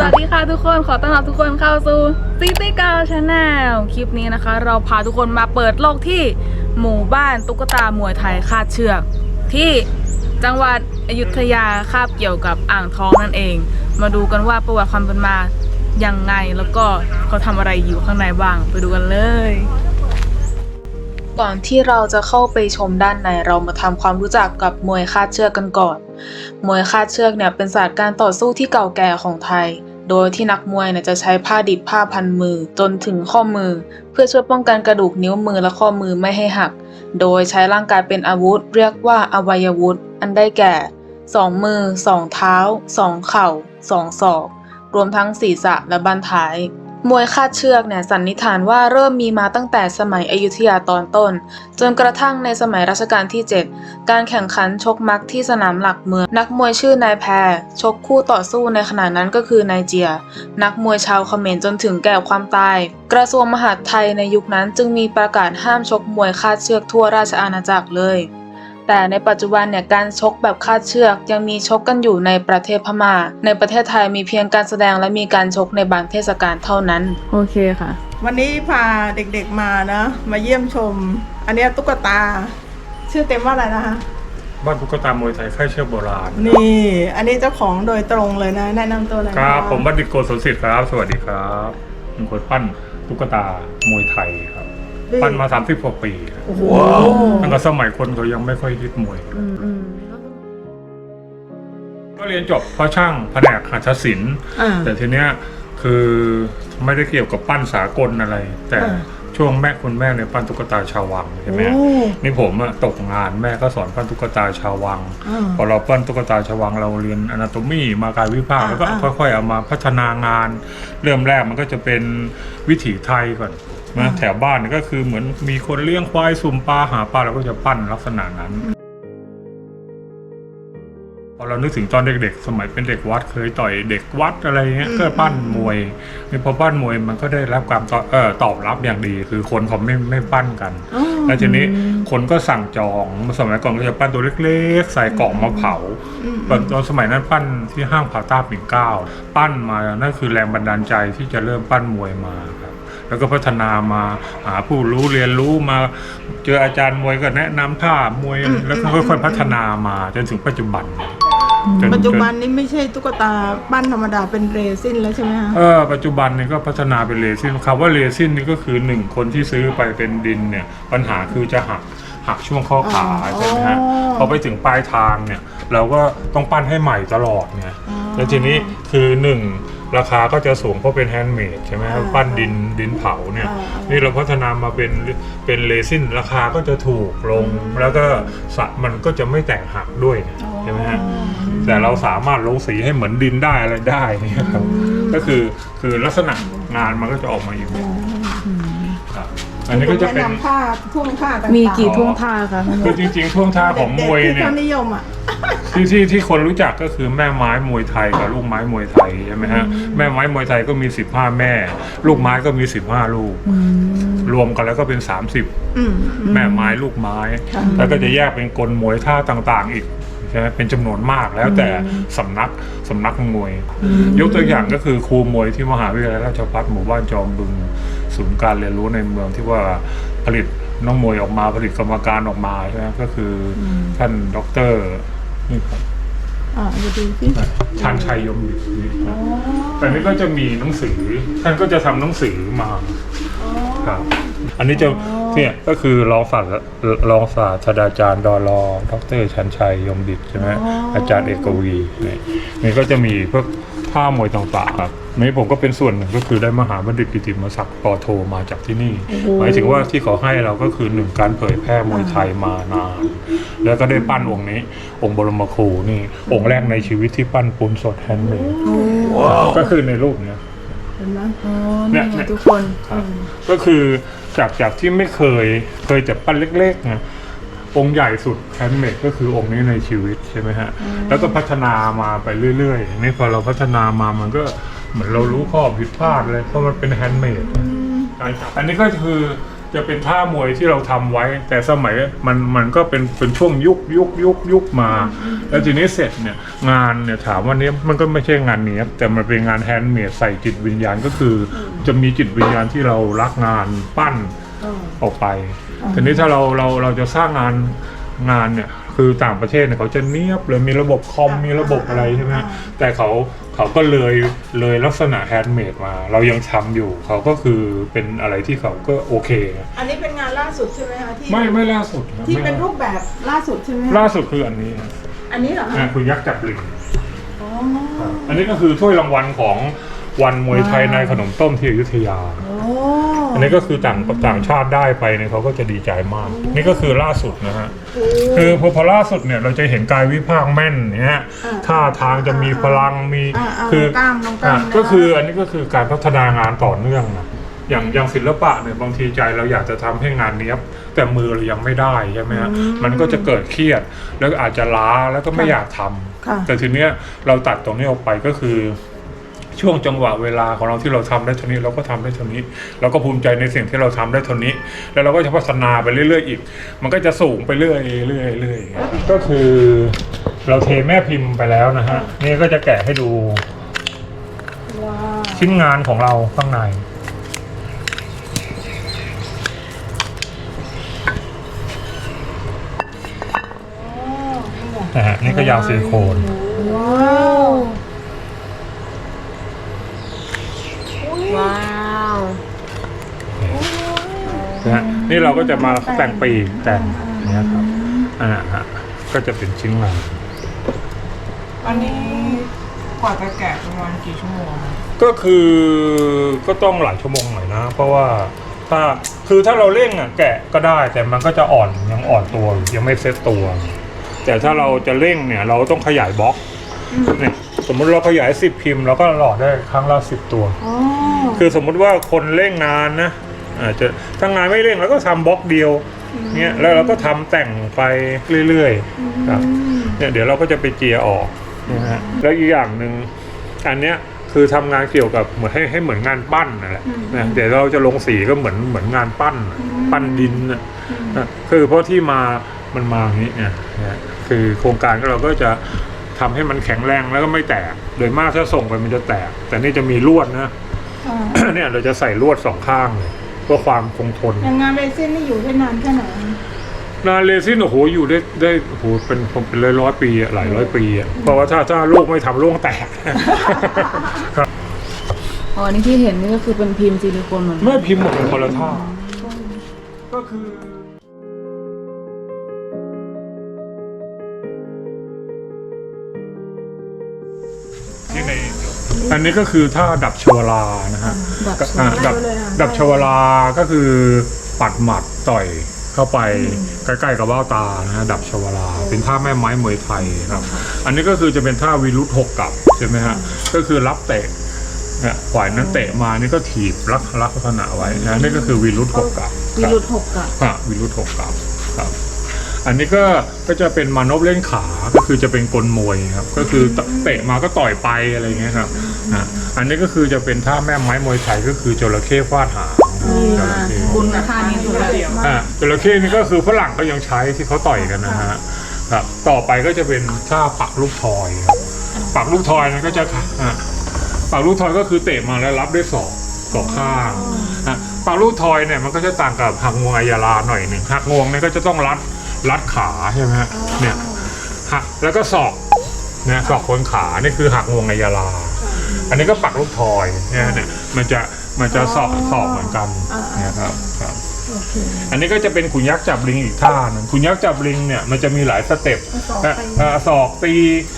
สวัสดีค่ะทุกคนขอต้อนรับทุกคนเข้าสู่ City Girl Channel คลิปนี้นะคะ เราพาทุกคนมาเปิดโลกที่หมู่บ้านตุ๊กตามวยไทยคาดเชือก ที่จังหวัดอยุธยาคาบเกี่ยวกับอ่างทองนั่นเอง มาดูกันว่าประวัติความเป็นมายังไงแล้วก็เขาทำอะไรอยู่ข้างในบ้างไปดูกันเลย ก่อนที่เราจะเข้าไปชมด้านในเรามาทำความรู้จักกับมวยคาดเชือกกันก่อน มวยคาดเชือกเนี่ยเป็นศาสตร์การต่อสู้ที่เก่าแก่ของไทย โดยที่นักมวยเนี่ยจะใช้ผ้าดิบผ้าพันมือจนถึงข้อมือ เพื่อช่วยป้องกันกระดูกนิ้วมือและข้อมือไม่ให้หัก โดยใช้ร่างกายเป็นอาวุธ เรียกว่าอวัยวุธ อันได้แก่สองมือสองเท้าสองเข่าสองศอก รวมทั้งศีรษะและบั้นท้าย มวยคาดเชือกเนี่ยสันนิษฐานว่าเริ่มมีมาตั้งแต่สมัยอยุธยาตอนต้น จนกระทั่งในสมัยรัชกาลที่ 7 การแข่งขันชกมักที่สนามหลักเมือง นักมวยชื่อนายแพรชกคู่ต่อสู้ในขณะนั้นก็คือนายเจีย นักมวยชาวเขมรจนถึงแก่ความตาย กระทรวงมหาดไทยในยุคนั้นจึงมีประกาศห้ามชกมวยคาดเชือกทั่วราชอาณาจักรเลย แต่ในปัจจุบันเนี่ยการชกแบบคาดเชือก ยังมีชกกันอยู่ในประเทศพม่า ในประเทศไทยมีเพียงการแสดงและมีการชกในบางเทศกาลเท่านั้น โอเคค่ะ วันนี้พาเด็กๆมานะ มาเยี่ยมชม อันเนี้ยตุ๊กตา ชื่อเต็มว่าอะไรนะคะ บ้านตุ๊กตามวยไทยค่ายเชือกโบราณ นี่ อันนี้เจ้าของโดยตรงเลยนะ แนะนำตัวเลยคนะะรับ ผมบัณฑิตโกศลสิทธิ์ครับ สวัสดีครับเป็นคนปั้นตุ๊กตามวยไทยครับ ปั้นมา 30กว่าปีครับโอ้โหตั้งแต่สมัยคนเขายังไม่ค่อยฮิตมวย อืมอืม ก็เรียนจบเพราะช่างแผนกหัตถศิลป์อ่าแต่ทีเนี้ยคือไม่ได้เกี่ยวกับปั้นสากลอะไร แต่อ่าช่วงแม่คุณแม่เนี่ยปั้นตุ๊กตาชาววังใช่ไหมโอ้นี่ผมอะตกงานแม่ก็สอนปั้นตุ๊กตาชาววัง อ่าพอเราปั้นตุ๊กตาชาววังเราเรียนอนาโตมีมากายวิภาคอ่าแล้วก็อ่า ค่อยๆเอามาพัฒนางาน เริ่มแรกมันก็จะเป็นวิถีไทยก่อน นะแถวบ้านก็คือเหมือนมีคนเลี้ยงควายสุ่มปลาหาปลาเราก็จะปั้นลักษณะนั้นพอเรานึกถึงตอนเด็กๆ สมัยเป็นเด็กวัดเคยต่อยเด็กวัดอะไรเงี้ยก็ปั้นมวยนี่พอปั้นมวยมันก็ได้รับการตอบเออตอบรับอย่างดี คือคนเขาไม่ไม่ปั้นกันอ๋อแล้วทีนี้คนก็สั่งจองสมัยก่อนก็จะปั้นตัวเล็กๆ ใส่กล่องมาเผาอืมตอนสมัยนั้นปั้นที่ห้างผาต้าปิ่นเกล้า ปั้นมานั่นคือแรงบันดาลใจที่จะเริ่มปั้นมวยมาครับ แล้วก็พัฒนามาหาผู้รู้เรียนรู้มา เจออาจารย์มวยก็แนะนำท่ามวยแล้วก็ค่อยๆพัฒนามาจนถึงปัจจุบันจนปัจจุบันนี้ไม่ใช่ตุ๊กตาปั้นธรรมดาเป็นเรซินแล้วใช่ไหมคะเออปัจจุบันนี่ก็พัฒนาเป็นเรซินคำว่าเรซินนี่ก็คือหนึ่งคนที่ซื้อไปเป็นดินเนี่ยปัญหาคือจะหักหักช่วงข้อขาใช่ไหมฮะพอไปถึงปลายทางเนี่ยเราก็ต้องปั้นให้ใหม่ตลอดไงแล้วทีนี้คือหนึ่ง ราคาก็จะสูงเพราะเป็นแฮนด์เมดใช่ไหมครับปั้นดินดินเผาเนี่ยนี่เราพัฒนามาเป็นเป็นเรซินราคาก็จะถูกลง แล้วก็สะมันก็จะไม่แตกหักด้วยเนี่ยใช่ไหมฮะแต่เราสามารถลงสีให้เหมือนดินได้อะไรได้เนี่ยครับก็คือคือลักษณะงานมันก็จะออกมาอย่างนี้ครับอันนี้ก็จะเป็นแนะนำท่าท่วงท่าต่างๆมีกี่ท่วงท่าคะ คือจริงๆท่วงท่าของมวยด็กๆที่เนี่ยเขานิยมอะ ที่ที่ที่คนรู้จักก็คือแม่ไม้มวยไทยกับลูกไม้มวยไทยใช่ไหมฮะแม่ไม้มวยไทยก็มี 15 แม่ ลูกไม้ก็มี 15 ลูก รวมกันแล้วก็เป็น 30อืมแม่ไม้ลูกไม้ แล้วก็จะแยกเป็นกลมวยท่าต่างๆ อีกใช่ไหมเป็นจำนวนมากแล้วแต่สำนักสำนักมวย ยกตัวอย่างก็คือครูมวยที่มหาวิทยาลัยราชภัฏหมู่บ้านจอมบึงศูนย์การเรียนรู้ในเมืองที่ว่าผลิตน้องมวยออกมาผลิตกรรมการออกมาใช่ไหมก็คืออท่านด็อกเตอร์ นี่ครับอ่าจะดูสิชานชัยยมดินี่ครับแต่นี้ก็จะมีหนังสือ ท่านก็จะทำหนังสือมาครับ อันนี้จะเนี่ยก็คือรองศาสตราลองศาสตราจารย์ดอลอดอกเตอรชันชัยยมดิตใช่ไหมอาจารย์เอกวีนี่นี่ก็จะมีพวกท่ามวยต่างๆครับนี่ผมก็เป็นส่วนหนึ่งก็คือได้มหาบัณฑิตกิติมศักดิ์ปอโทมาจากที่นี่ หมายถึงว่าที่เขาให้เราก็คือหนึ่งการเผยแพร่มวยไทยมานาน แล้วก็ได้ปั้นองค์นี้ องค์บรมครูนี่องค์แรกในชีวิตที่ปั้นปูนสดแฮนด์เมดก็คือในรูปเนี้ยเห็นไหมอ๋อเนี่นี่ยไงเนี่ย ทุกคนครับก็คือจากจากที่ไม่เคยเคยแต่ปั้นเล็กๆนะองค์ใหญ่สุดแฮนด์เมดก็คือองค์นี้ในชีวิตใช่ไหมฮะ แล้วก็พัฒนามาไปเรื่อยๆนี่พอเราพัฒนามามันก็เหมือนเรารู้ข้อผิดพลาดเลยเพราะมันเป็นแฮนด์เมดอันนี้ก็คือ จะเป็นท่ามวยที่เราทำไว้ แต่สมัยมันมันก็เป็นเป็นช่วงยุคยุคยุคยุคมา แล้วทีนี้เสร็จเนี่ยงานเนี่ยถามว่าเนี้ยมันก็ไม่ใช่งานเนี้ยบแต่มันเป็นงานแฮนด์เมดใส่จิตวิญญาณก็คืออจะมีจิตวิญญาณที่เรารักงานปั้นออกไปทีนี้ถ้าเราเราเราจะสร้างงานงานเนี่ยคือต่างประเทศเนี่ยเขาจะเนียบเลยมีระบบคอมมีระบบอะไรใช่ไหมแต่เขา เขาก็เลยเลยลักษณะแฮนด์เมดมา เรายังทำอยู่ เขาก็คือเป็นอะไรที่เขาก็โอเคนะอันนี้เป็นงานล่าสุดใช่ไหมคะที่ไม่ไม่ล่าสุดนะที่ไม่เป็นรูปแบบล่าสุดใช่ไหมคะล่าสุดคืออันนี้นะอันนี้เหรออะคะคุณยักษ์จับลิงอ๋ออันนี้ก็คือถ้วยรางวัลของวันมวยไทยในขนมต้มที่อยุธยา โอ้ อันนี้ก็คือต่างต่างชาติได้ไปเนี่ยเขาก็จะดีใจมาก นี่ก็คือล่าสุดนะฮะคือพอพอล่าสุดเนี่ยเราจะเห็นกายวิภาคแม่นเนี่ยอ่าท่าทางจะมีพลังมีอ่าอ่าคืกล้ามน้องกล้ามอะนะก็คืออันนี้ก็คือการพัฒนางานต่อเนื่องนะอย่างอย่างศิลปะเนี่ยบางทีใจเราอยากจะทำให้งานเนี้ยบแต่มือเรายังไม่ได้ใช่ไหมฮะมันก็จะเกิดเครียด แล้วก็อาจจะล้าแล้วก็ไม่อยากทำค่ะแต่ทีเนี้ยเราตัดตรงนี้ออกไปก็คือ ช่วงจังหวะเวลาของเราที่เราทำได้เท่านี้เราก็ทำได้เท่านี้ เราก็ภูมิใจในสิ่งที่เราทำได้เท่านี้ แล้วเราก็จะพัฒนาไปเรื่อยๆอีก มันก็จะสูงไปเรื่อยๆเรื่อยๆก็คือเราเทแม่พิมพ์ไปแล้วนะฮะนี่ก็จะแกะให้ดูชิ้นงานของเราข้างในนะฮะนี่ก็ยางซิลิโคนว้าว นะฮะนี่เราก็จะมาแต่งปีกแต่งอย่างเงี้ยครับอ่าฮะก็จะเป็นชิ้นงานอันนี้กว่าจะแกะประมาณกี่ชั่วโมงอะก็คือก็ต้องหลายชั่วโมงหน่อยนะ เพราะว่าถ้าคือถ้าเราเร่งอะแกะก็ได้ แต่มันก็จะอ่อนยังอ่อนตัวอยู่ยังไม่เซ็ตตัว แต่ถ้าเราจะเร่งเนี่ย เราต้องขยายบล็อกเนี่ยสมมุติเราขยายสิบพิมพ์เราก็หล่อได้ครั้งละสิบตัวอ๋อคือสมมุติว่าคนเร่งงานนะ อาจจะถ้างานไม่เร่งเราก็ทำบล็อกเดียวเนี่ยแล้วเราก็ทำแต่งไปเรื่อยๆครับเนี่ยเดี๋ยวเราก็จะไปเจียออกนะฮะแล้วอีกอย่างหนึ่งอันเนี้ยคือทำงานเกี่ยวกับเหมือนให้ให้เหมือนงานปั้นนั่นแหละนะเดี๋ยวเราจะลงสีก็เหมือนเหมือนงานปั้นน่ะปั้นดินนะนะคือเพราะที่มามันมาอย่างนี้เนี่ยนะคือโครงการก็เราก็จะทำให้มันแข็งแรงแล้วก็ไม่แตก โดยมากถ้าส่งไปมันจะแตก แต่นี่จะมีลวดนะอ่าเนี่ยเราจะใส่ลวดสองข้างเลยเพื่อความคงทนอย่างงานเรซินนี่อยู่ได้นานแค่ไหนงานเรซินโอ้โหอยู่ได้ได้โอ้โหเป็นผมเป็นร้อยร้อยปีอะหลายร้อยปีอะเพราะว่าถ้าถ้าลูกไม่ทำลูกแตก อ๋ออันนี้ที่เห็นนี่ก็คือเป็นพิมพ์ซิลิโคนเหมือนกัน ไม่พิมพ์หมดเป็นคนละท่าก็คือที่ในอันนี้ก็คือท่าดับชวลานะฮะ แบบก็อะดับดับชวลาก็คือปัดหมัดต่อยเข้าไปใกล้ๆกับเบ้าตานะฮะดับชวลาเป็นท่าแม่ไม้มวยไทยครับ อันนี้ก็คือจะเป็นท่าวีรุธหกกลับใช่ไหมฮะก็คือรับเตะเนี่ยฝ่ายนั้นเตะมานี่ก็ถีบลักลักษณะไว้นะนี่ก็คือวีรุธหกกลับวิรุธหกกะอะวีรุธหกกลับครับอันนี้ก็ก็จะเป็นมานพเล่นขาก็คือจะเป็นกลมวยครับ ก็คือเตะมาก็ต่อยไปอะไรเงี้ยครับ อะอันนี้ก็คือจะเป็นท่าแม่ไม้มวยไทยก็คือจระเข้ฟาดหางจระเข้คุณค่านี้สุดแล้วอะจระเข้นี่ก็คือฝรั่งก็ยังใช้ที่เขาต่อยกันนะฮะครับต่อไปก็จะเป็นท่าปักลูกทอยครับปักลูกทอยนั่นก็จะอะปักลูกทอยก็คือเตะมาแล้วรับด้วยศอกศอกข้างอะปักลูกทอยเนี่ยมันก็จะต่างกับหักงวงอายาลาหน่อยหนึ่งหักงวงเนี่ยก็จะต้องรัดรัดขาใช่ไหมฮะเนี่ยหักแล้วก็ศอกเนี่ยศอกคนขานี่คือหักงวงอายาลา อันนี้ก็ปักลูกทอยเนี่ยเนี่ยมันจะมันจะสอบสอบเหมือนกันเนี่ยครับครับ อันนี้ก็จะเป็นขุนยักษ์จับลิงอีกท่าหนึงขุนยักษ์จับลิงเนี่ยมันจะมีหลายสเต็ปนะเอ่อศอกตี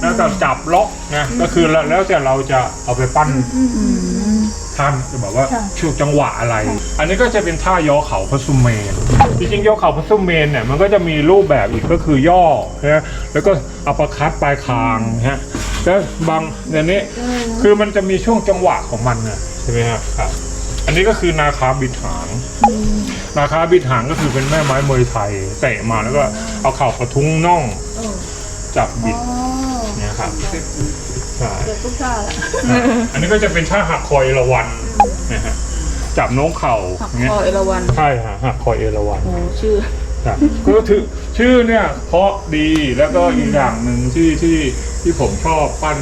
แล้วก็จับล็อกนะก็คือแล้วแล้วแต่เราจะเอาไปปั้นท่านจะบอกว่าค่ะช่วงจังหวะอะไร อันนี้ก็จะเป็นท่ายอเข่าพระสุเมน จริงๆยอเข่าพระสุเมนเนี่ยมันก็จะมีรูปแบบอีกก็คือย่อนะแล้วก็อัปเปอร์คัตปลายคางนะฮะ แล้วบางอย่างนี้คือมันจะมีช่วงจังหวะของมันนะใช่ไหมครับครับ อันนี้ก็คือนาคาบิดหาง นาคาบิดหางก็คือเป็นแม่ไม้มวยไทยเตะมาแล้วก็เอาเข่ากระทุ้งน่องจับบิดอ๋อเนี่ยครับใช่เดี๋ยวทุกท่าละอันนี้ก็จะเป็นท่าหักคอยระวันนะฮะจับโน้มเข่าหักอย่างเงี้คยอเอราวันใช่ฮะหักคอเอราวัณโอ้ชื่อครับก็ถือ ชื่อเนี่ยเพราะดีแล้วก็อีกอย่างหนึ่งที่ที่ที่ผมชอบปั้น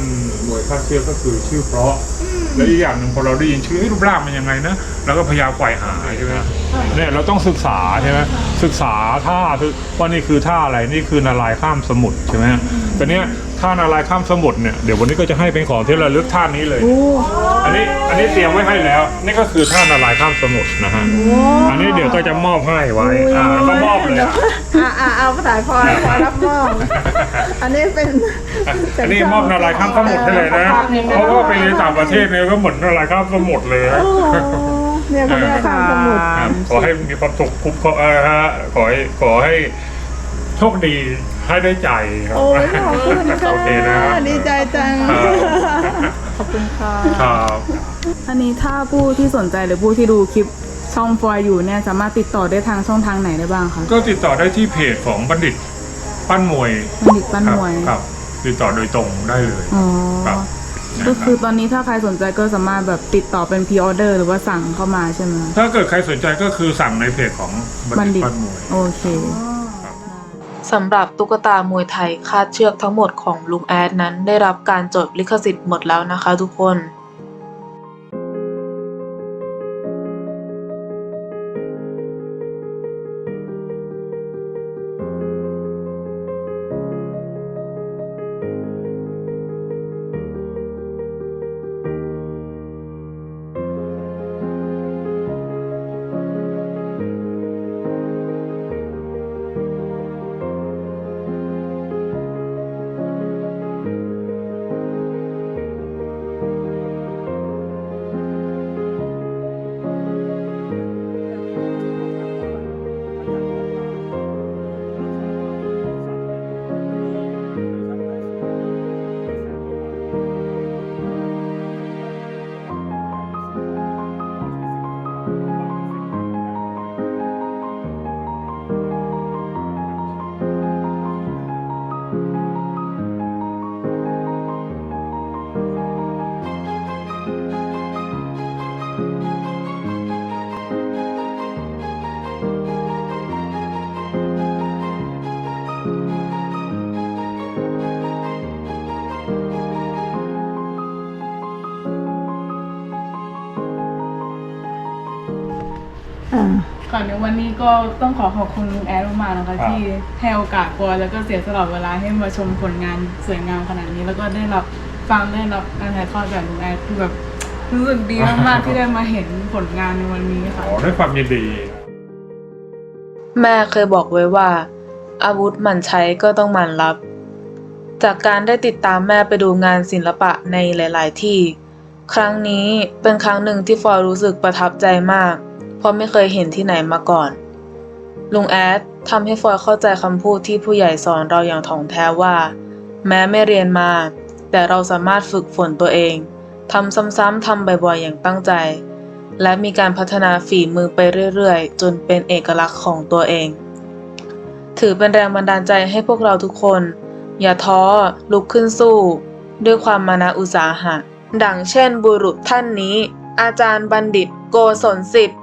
มวยคาดเชือกก็คือชื่อเพราะ และอีกอย่างหนึ่งพอเราได้ยินชื่อเอ้ยรูปร่างมันยังไงนะเราก็พยายามไขว่หาใช่ไหมเนี่ยเราต้องศึกษาใช่ไหมศึกษาท่าคือว่านี่คือท่าอะไรนี่คือนารายณ์ข้ามสมุทรใช่ไหมแต่เนี้ย ท่านารายณ์ข้ามสมุทรเนี่ยเดี๋ยววันนี้ก็จะให้เป็นของที่ระลึกท่านี้เลย อันนี้อันนี้เตรียมไว้ให้แล้ว นี่ก็คือท่านารายณ์ข้ามสมุทรนะฮะอันนี้เดี๋ยวก็จะมอบให้ไว้อ่าแล้วก็มอบเลยอะอ่าอ่าเอาภาษาพลอยพลอยรับมอบอันนี้เป็นอันนี้มอบนารายณ์ข้ามสมุทรให้เลยนะเพราะว่าไปเรียนต่างประเทศเนี่ยก็เหมือนนารายณ์ข้ามสมุทรเลยนะโอ้โหเนี่ยคุณแม่ข้ามสมุทรครับขอให้มีความสุขคุ้มครองเออฮะขอให้ขอให้ โชคดีให้ได้ใจครับ โอ้ยขอบคุณค่ะโอเคนะครับดีใจจัง ครับ ขอบคุณค่ะ ครับ อันนี้ถ้าผู้ที่สนใจหรือผู้ที่ดูคลิปช่องฟอยอยู่เนี่ยสามารถติดต่อได้ทางช่องทางไหนได้บ้างคะก็ติดต่อได้ที่เพจของบัณฑิตปั้นมวยบัณฑิตปั้นครับมวยครับติดต่อโดยตรงได้เลย อ๋อ ครับ ก็คือตอนนี้ถ้าใครสนใจก็สามารถแบบติดต่อเป็นพ r ออเดอร์หรือว่าสั่งเข้ามาใช่ไหมถ้าเกิดใครสนใจก็คือสั่งในเพจของบับัณณฑิฑิตตปั้นมวย โอเค สำหรับตุ๊กตามวยไทยคาดเชือกทั้งหมดของลุงแอดนั้นได้รับการจดลิขสิทธิ์หมดแล้วนะคะทุกคนาก่อนในวันนี้ก็ต้องขอขอบคุณลุงแอดมากๆนะคะครับที่ให้โอกาสปอยแล้วก็เสียสละเวลาให้มาชมผลงานสวยงามขนาดนี้ แล้วก็ได้รับฟังได้รับการถ่ายทอดจากลุงแอดคือแบบรู้สึกดีมากๆที่ได้มาเห็นผลงานในวันนี้ค่ะขอด้วยความยินดี แม่เคยบอกไว้ว่า อาวุธหมั่นใช้ก็ต้องหมั่นรับ จากการได้ติดตามแม่ไปดูงานศิลปะในหลาย ๆ ที่ ครั้งนี้เป็นครั้งหนึ่งที่ฟอยรู้สึกประทับใจมากเพ ราะไม่เคยเห็นที่ไหนมาก่อน ลุงแอดทำให้ฟอยเข้าใจคำพูดที่ผู้ใหญ่สอนเราอย่างถ่องแท้ว่า แม้ไม่เรียนมา แต่เราสามารถฝึกฝนตัวเองทำซ้ำๆทำบ่อยๆอย่างตั้งใจ และมีการพัฒนาฝีมือไปเรื่อยๆ จนเป็นเอกลักษณ์ของตัวเอง ถือเป็นแรงบันดาลใจให้พวกเราทุกคน อย่าท้อลุกขึ้นสู้ ด้วยความมานะอุตสาหะ ดังเช่นบุรุษท่านนี้ อาจารย์บัณฑิตโกศลสิทธิ